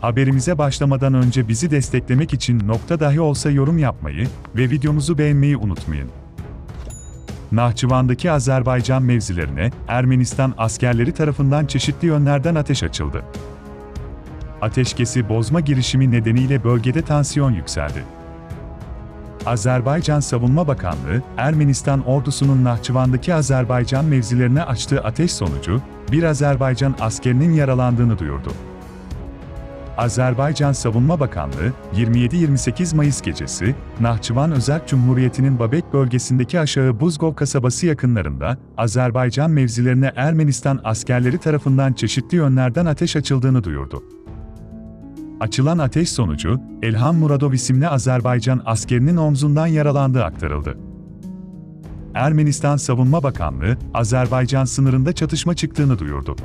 Haberimize başlamadan önce bizi desteklemek için nokta dahi olsa yorum yapmayı ve videomuzu beğenmeyi unutmayın. Nahçıvan'daki Azerbaycan mevzilerine Ermenistan askerleri tarafından çeşitli yönlerden ateş açıldı. Ateşkesi bozma girişimi nedeniyle bölgede tansiyon yükseldi. Azerbaycan Savunma Bakanlığı, Ermenistan ordusunun Nahçıvan'daki Azerbaycan mevzilerine açtığı ateş sonucu, bir Azerbaycan askerinin yaralandığını duyurdu. Azerbaycan Savunma Bakanlığı, 27-28 Mayıs gecesi, Nahçıvan Özerk Cumhuriyeti'nin Babek bölgesindeki aşağı Buzgov kasabası yakınlarında, Azerbaycan mevzilerine Ermenistan askerleri tarafından çeşitli yönlerden ateş açıldığını duyurdu. Açılan ateş sonucu, Elham Muradov isimli Azerbaycan askerinin omzundan yaralandığı aktarıldı. Ermenistan Savunma Bakanlığı, Azerbaycan sınırında çatışma çıktığını duyurdu.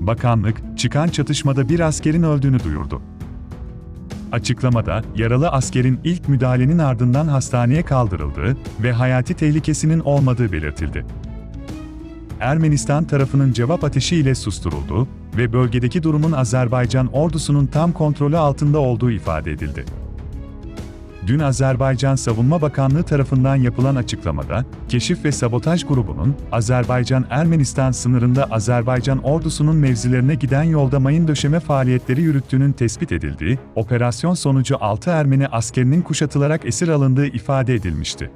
Bakanlık, çıkan çatışmada bir askerin öldüğünü duyurdu. Açıklamada, yaralı askerin ilk müdahalenin ardından hastaneye kaldırıldığı ve hayati tehlikesinin olmadığı belirtildi. Ermenistan tarafının cevap ateşi ile susturuldu ve bölgedeki durumun Azerbaycan ordusunun tam kontrolü altında olduğu ifade edildi. Dün Azerbaycan Savunma Bakanlığı tarafından yapılan açıklamada, Keşif ve Sabotaj grubunun Azerbaycan-Ermenistan sınırında Azerbaycan ordusunun mevzilerine giden yolda mayın döşeme faaliyetleri yürüttüğünün tespit edildiği, operasyon sonucu 6 Ermeni askerinin kuşatılarak esir alındığı ifade edilmişti.